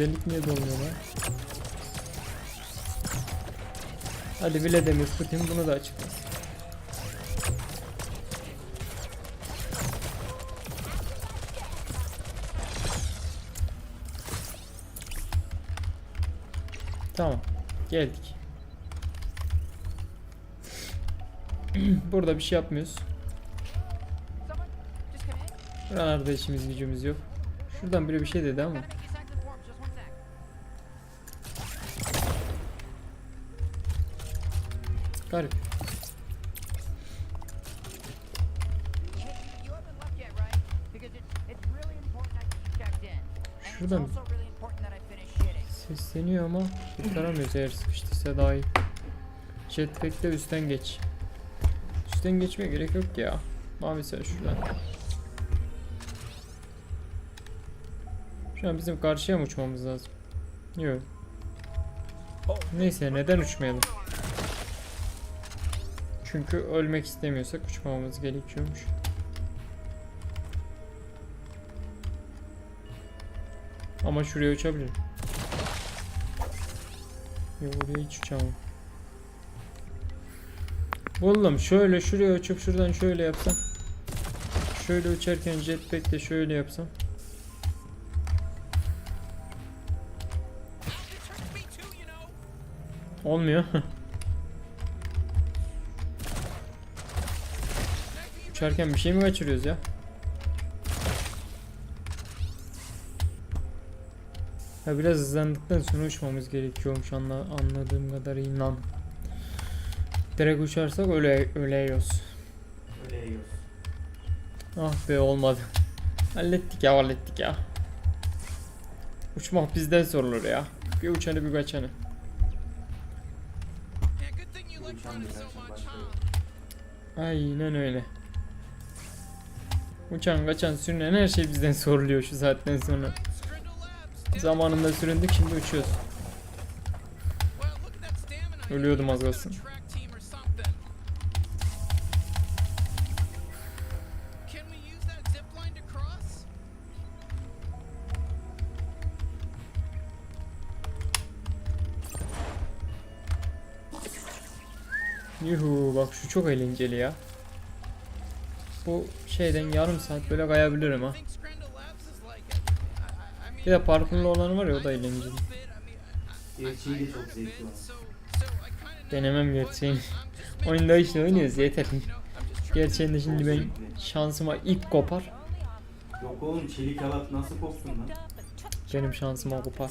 özellik niye dolmuyor lan? Hadi Vladimir Putin bunu da açıklasın. Tamam. Geldik. Burada bir şey yapmıyoruz. Buralarda işimiz gücümüz yok. Şuradan biri bir şey dedi ama. I finish shitting. Sesleniyor ama kurtaramıyoruz eğer sıkıştıysa daha iyi. Jetpack'te üstten geç. Üstten geçmeye gerek yok ya. Mavi sen şuradan. Şu an bizim karşıya mı uçmamız lazım? Yok. Neyse neden uçmayalım? Çünkü ölmek istemiyorsak uçmamamız gerekiyormuş. Ama şuraya uçabilirim. Yok oraya hiç uçamam. Oğlum şöyle şuraya uçup şuradan şöyle yapsam. Şöyle uçarken jetpack de şöyle yapsam. Olmuyor. Uçarken bir şey mi kaçırıyoruz ya? Ya biraz hızlandıktan sonra uçmamız gerekiyormuş anla, anladığım kadarıyla. Direkt uçarsak öyle öleyiyoruz. Ah be olmadı. Hallettik ya hallettik ya. Uçmak bizden sorulur ya. Bir uçanı bir kaçanı. Aynen öyle. Uçan kaçan sürünen her şey bizden soruluyor şu saatten sonra. Zamanında süründük şimdi uçuyoruz. Ölüyordum az kalsın. Yuhu bak şu çok eğlenceli ya. Bu şeyden yarım saat böyle kayabilirim ha. Bir de parkurlu olanı var ya o da eğlenceli. Gerçeği de çok zevkli var. Denemem gerçeğini. Oyunda işte oynuyoruz yeter. Gerçeğinde şimdi ben şansıma ip kopar. Yok oğlum çelik halat nasıl kopsun lan? Benim şansıma kopar.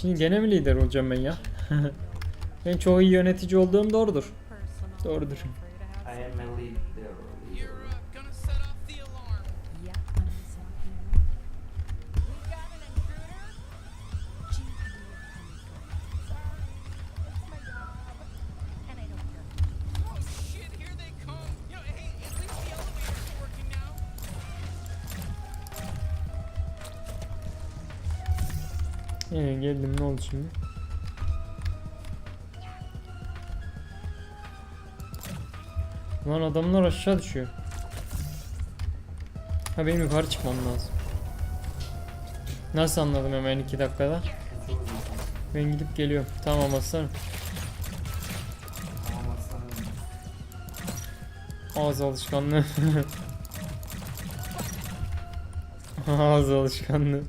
Şimdi gene mi lider olacağım ben ya? ben çok iyi yönetici olduğum doğrudur. Doğrudur. Ee, geldim ne oldu şimdi? Lan adamlar aşağı düşüyor. Ha benim yukarı çıkmam lazım. Nasıl anladım hemen 2 dakikada? Ben gidip geliyorum. Tamam aslanım. Ağız alışkanlığı. Ağız alışkanlığı.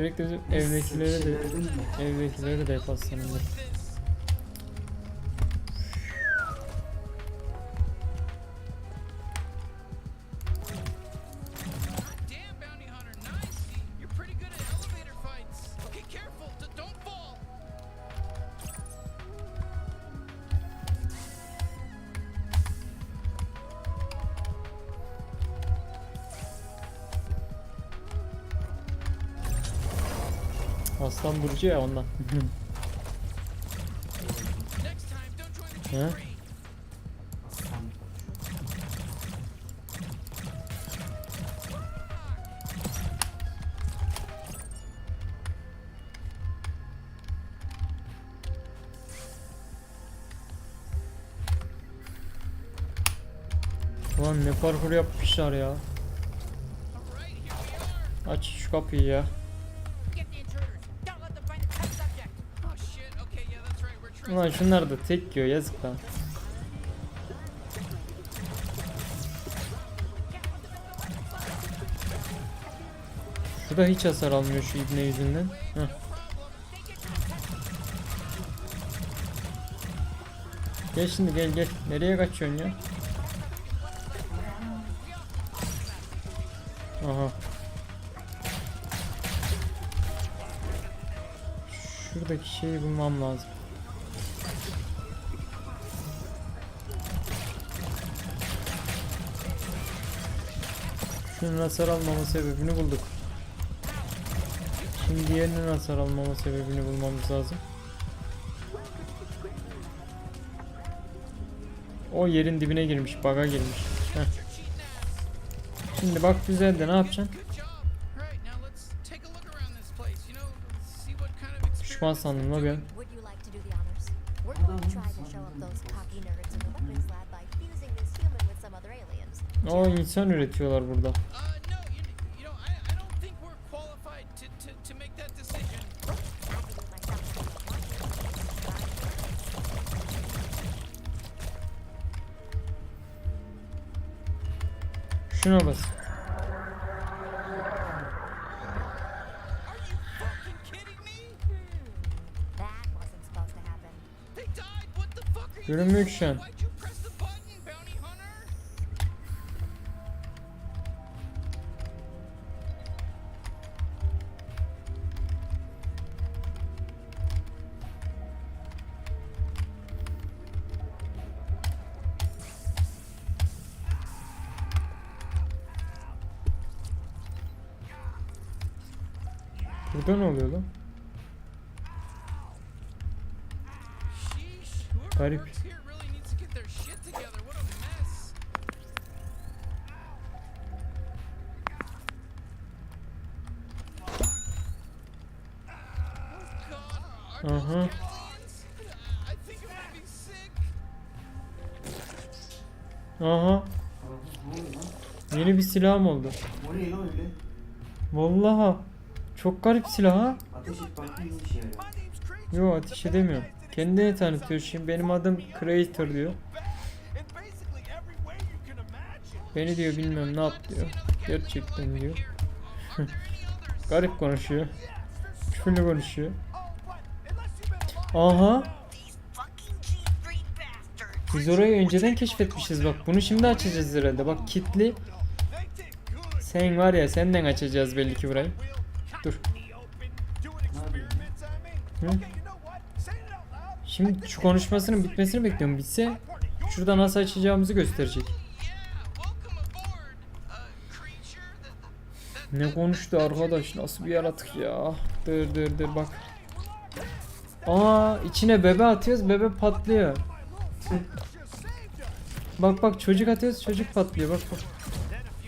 Sürekli bizim evdekilere de evdekilere de hep aslanım. Aslan Burcu ya ondan. ha? Ne parkur yapmışlar ya. Aç şu kapıyı ya. Ulan şunlar da tek yiyor yazık lan. Şurada hiç hasar almıyor şu ibne yüzünden. Heh. Gel şimdi gel gel. Nereye kaçıyorsun ya? Aha. Şuradaki şeyi bulmam lazım. Şunun hasar almama sebebini bulduk. Şimdi diğerinin hasar almama sebebini bulmamız lazım. O yerin dibine girmiş, baga girmiş. Heh. Şimdi bak düzeldi, ne yapacaksın? Good job. All right, now let's take a are you Görünmüyor ki şu. Sick. Aha. Lan? Yeni bir silahım oldu. O ne lan öyle? Vallahi. Çok garip silah ha. Ateş et bakayım yarıyor. Yo ateş edemiyor. Kendini tanıtıyor şimdi benim adım Creator diyor. Beni diyor bilmem ne yap diyor. Gerçekten diyor. Garip konuşuyor. Küfürlü konuşuyor. Aha. Biz orayı önceden keşfetmişiz bak. Bunu şimdi açacağız herhalde. Bak kitli. Sen var ya senden açacağız belli ki burayı. Dur. Hı? Şimdi şu konuşmasının bitmesini bekliyorum. Bitse şurada nasıl açacağımızı gösterecek. Ne konuştu arkadaş? Nasıl bir yaratık ya? Dır dır dır bak. Aa içine bebe atıyoruz bebe patlıyor. bak bak çocuk atıyoruz çocuk patlıyor bak bak.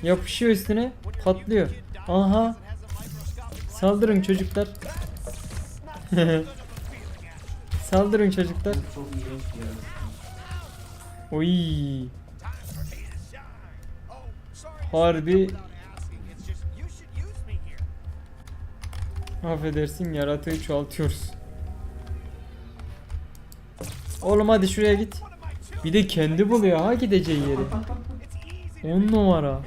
Yapışıyor üstüne patlıyor. Aha. Saldırın çocuklar. Saldırın çocuklar. Çok iğrenç bir. Oy. Harbi affedersin yaratığı çoğaltıyoruz. Oğlum hadi şuraya git. Bir de kendi buluyor ha gideceği yeri. 10 numara.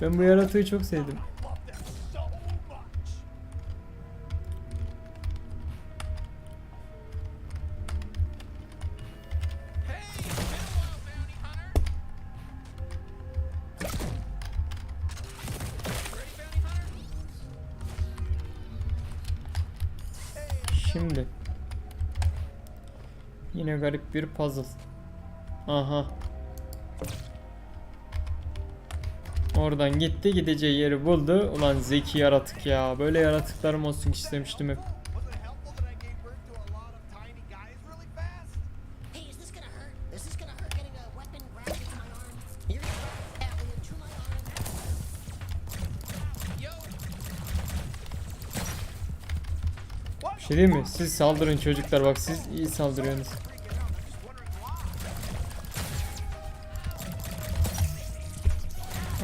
Ben bu yaratığı çok sevdim. Yine garip bir puzzle. Aha. Oradan gitti gideceği yeri buldu. Ulan zeki yaratık ya. Böyle yaratıklarım olsun istemiştim hep. Şey diyeyim mi? Siz saldırın çocuklar bak siz iyi saldırıyorsunuz.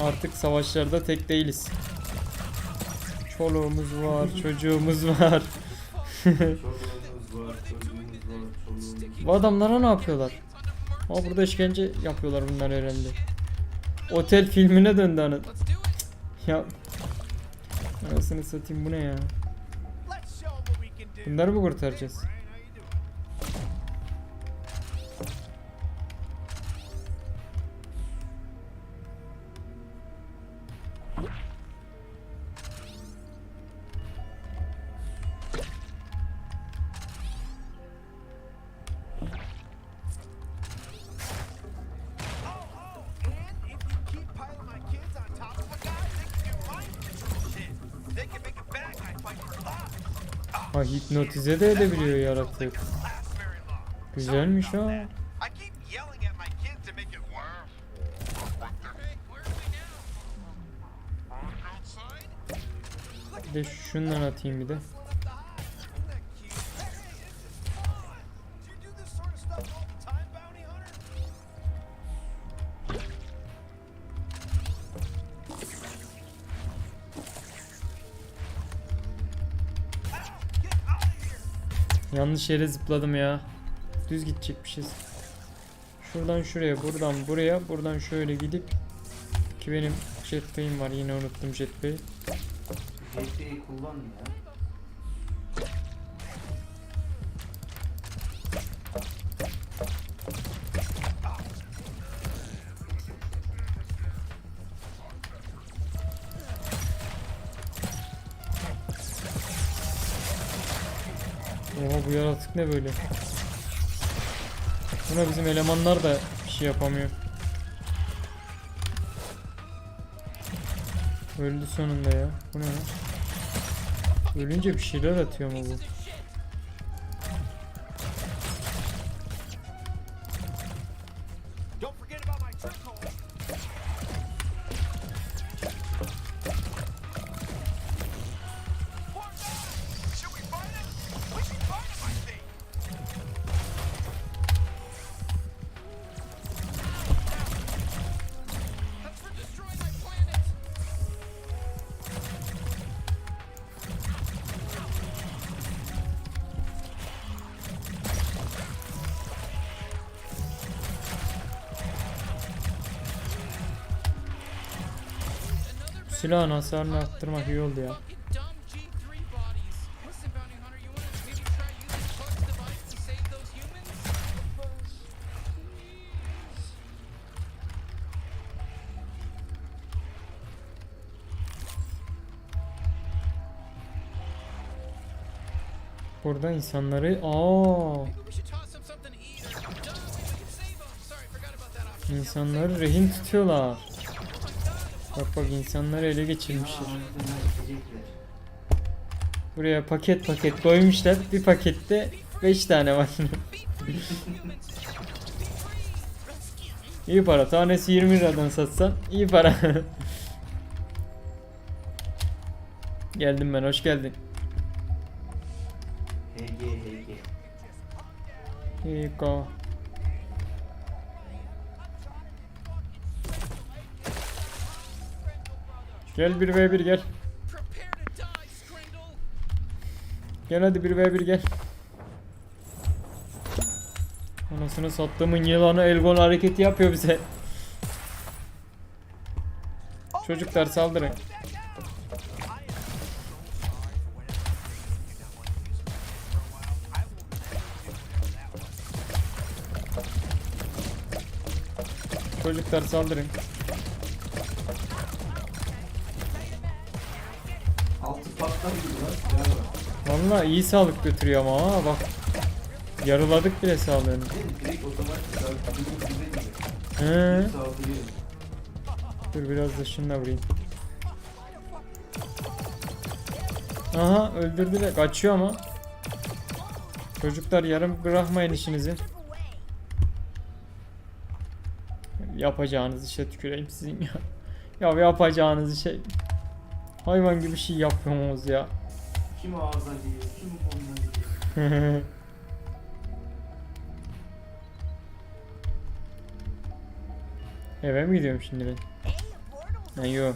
Artık savaşlarda tek değiliz. Çoluğumuz var, çocuğumuz var. Bu adamlara ne yapıyorlar? Aa burada işkence yapıyorlar bunlar herhalde. Otel filmine döndü anı. Ya. Anasını satayım bu ne ya? Bunları mı kurtaracağız? Hey, where are we now? Outside? Bir de şundan atayım bir de. Yanlış yere zıpladım ya. Düz gidecekmişiz. Şuradan şuraya, buradan buraya, buradan şöyle gidip ki benim jetpay'im var. Yine unuttum jetpay'i. JT'yi kullan bu yaratık ne böyle? Buna bizim elemanlar da bir şey yapamıyor. Öldü sonunda ya. Bu ne? Ölünce bir şeyler atıyor mu bu? Silahın hasarını arttırmak iyi oldu ya. Fucking dumb G3 bodies. Listen, bounty hunter, you wanna maybe try using Puck's device to save those humans? Burada insanları aa insanları rehin tutuyorlar. Bak bak insanları ele geçirmişler. Buraya paket paket koymuşlar. Bir pakette 5 tane var. iyi para. Tanesi 20 liradan satsan iyi para. Geldim ben. Hoş geldin. HG HG. İyi Gel 1v1 gel. Gel hadi 1v1 gel. Anasını sattığımın yılanı Elgon hareketi yapıyor bize. Çocuklar saldırın. Çocuklar saldırın. Var. Vallahi iyi sağlık götürüyor ama ha bak. Yarıladık bile sağlığını. He. Dur biraz da şununla vurayım. Aha öldürdüler. Kaçıyor ama. Çocuklar yarım bırakmayın işinizi. Yapacağınız işe tüküreyim sizin ya. Ya yapacağınız şey. Hayvan gibi şey yapıyorsunuz ya. Kim ağza giriyor, kim koluna giriyor. Eve mi gidiyorum şimdi ben? Ha yo.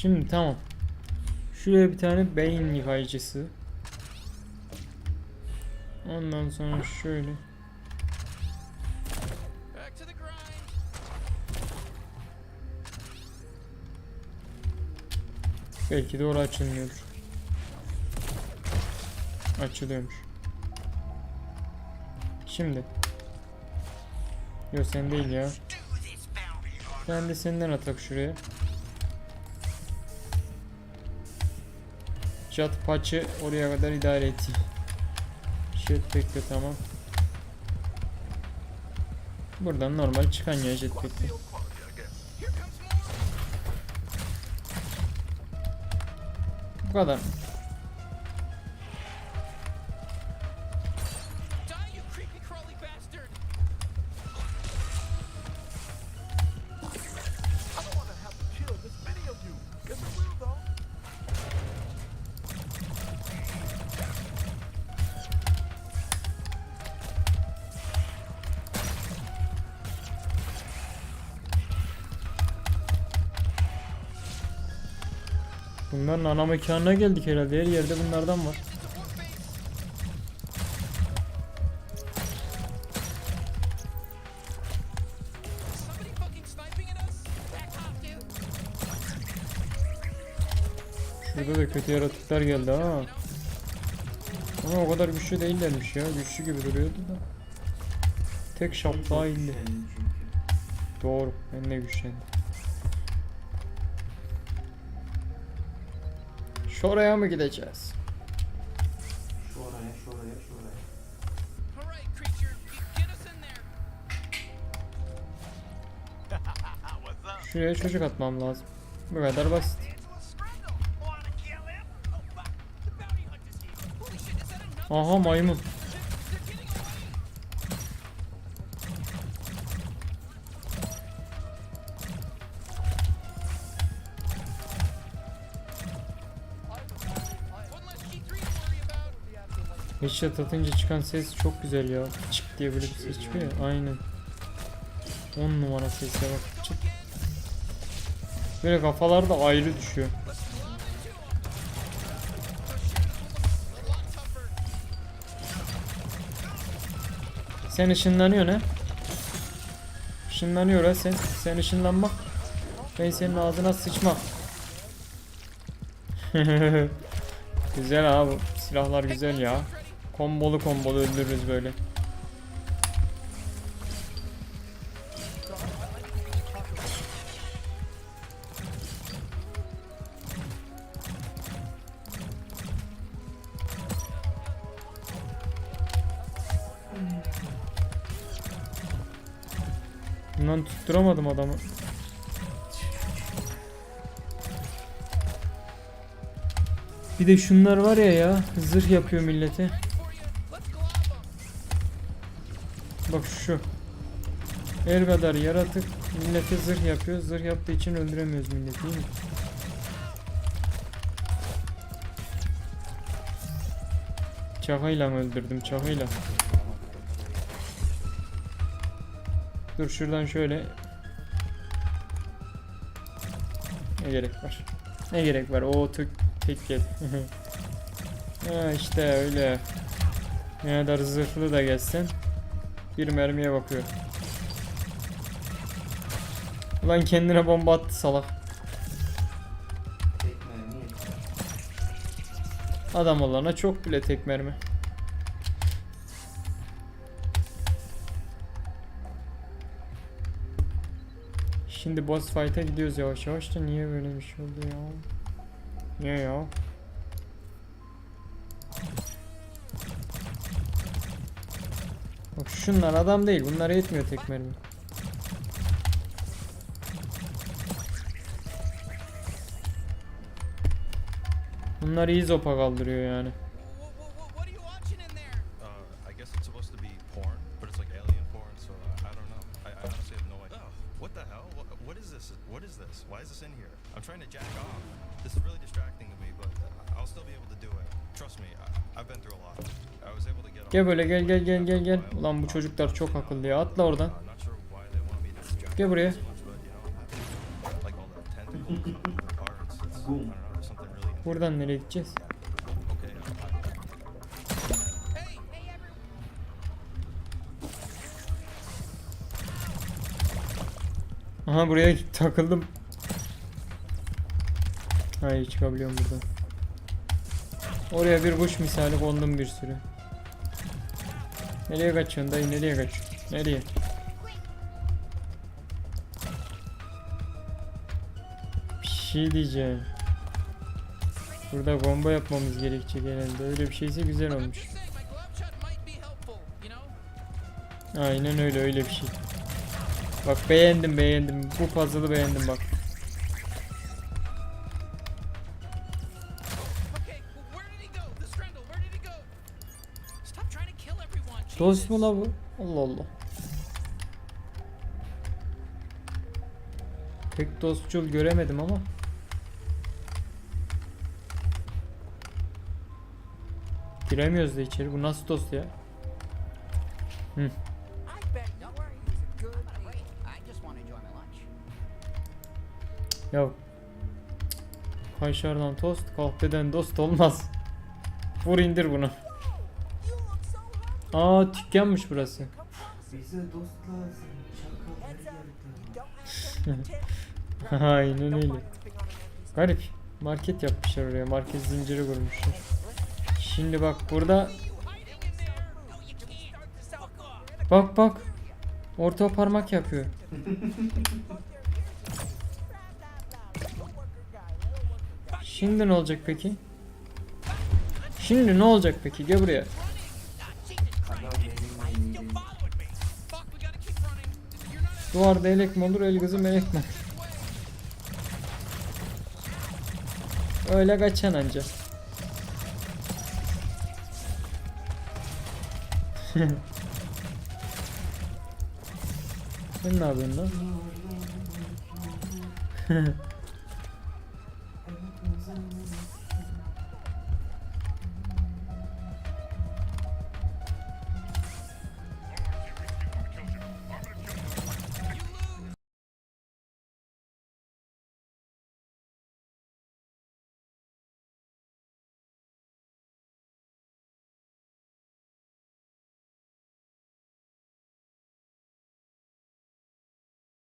Şimdi tamam. Şuraya bir tane beyin yıkayıcısı. Ondan sonra şöyle. Belki de orası açılmıyordur. Açılıyormuş. Şimdi. Yok sen değil ya. Ben de senden atak şuraya. Çat paçı oraya kadar idare et. Jetpack'te tamam. Buradan normal çıkan ya jetpack'te. Bu kadar. Bunların ana mekanına geldik herhalde. Her yerde bunlardan var. Şurada da kötü yaratıklar geldi ha. Ama o kadar güçlü değillermiş ya. Güçlü gibi duruyordu da. Tek şap daha indi. Doğru. Ben de güçlendi. Get us in there. What's up? Şuraya çocuk atmam lazım. Bu kadar basit. Into a Headshot atınca çıkan ses çok güzel ya. Çık diye böyle bir ses çıkıyor ya. Aynen. 10 numara ses ya bak. Çık. Böyle kafalar da ayrı düşüyor. Sen ışınlanıyorsun ha? Işınlanıyor ha sen. Sen ışınlanma. Ben senin ağzına sıçma. güzel abi. Silahlar güzel ya. Kombolu kombolu öldürürüz böyle. Bundan tutturamadım adamı. Bir de şunlar var ya ya zırh yapıyor millete. Bak şu. El kadar yaratık millete zırh yapıyor. Zırh yaptığı için öldüremiyoruz milleti değil mi? Çakayla mı öldürdüm çakayla? Dur şuradan şöyle. Ne gerek var? Ne gerek var? O tek tek gel. ha işte öyle. Ne kadar zırhlı da gelsen bir mermiye bakıyor. Ulan kendine bomba attı salak. Adam olana çok bile tek mermi. Şimdi boss fight'a gidiyoruz yavaş yavaş da niye böyle bir şey oldu ya? Niye ya? Şunlar adam değil. Bunlara yetmiyor tek mermi. Bunlar iyi zopa kaldırıyor yani. What, what, what, what are you watching in there? I guess it's supposed to be porn, but it's like alien porn, so I don't know. I, I honestly have no idea. What the hell? What, what is this? What is this? Why is this in here? I'm trying to jack off. This is really distracting to me, but uh, Gel böyle gel gel gel gel gel. Ulan bu çocuklar çok akıllı ya. Atla oradan. Gel buraya. Buradan nereye gideceğiz? Aha buraya takıldım. Hayır çıkabiliyorum buradan. Oraya bir kuş misali kondum bir sürü. Nereye kaçıyorsun dayı nereye kaçıyorsun? Nereye? Bir şey diyeceğim. Burada bomba yapmamız gerekecek herhalde. Öyle bir şeyse güzel olmuş. Aynen öyle öyle bir şey. Bak beğendim beğendim. Bu puzzle'ı beğendim bak. Dost mu la bu? Allah Allah. Pek dostçul göremedim ama. Giremiyoruz da içeri. Bu nasıl dost ya? Hı. Ya Kaşardan tost, kahveden dost olmaz. Vur indir bunu. Aa dükkanmış burası. Bize dost lazım. Aynen öyle. Garip. Market yapmışlar oraya. Market zinciri kurmuşlar. Şimdi bak burada Bak bak. Orta parmak yapıyor. Şimdi ne olacak peki? Şimdi ne olacak peki? Gel buraya. Duvarda elek mi olur, el kızı melek mi? Öyle kaçan anca. Sen ne yapıyorsun lan?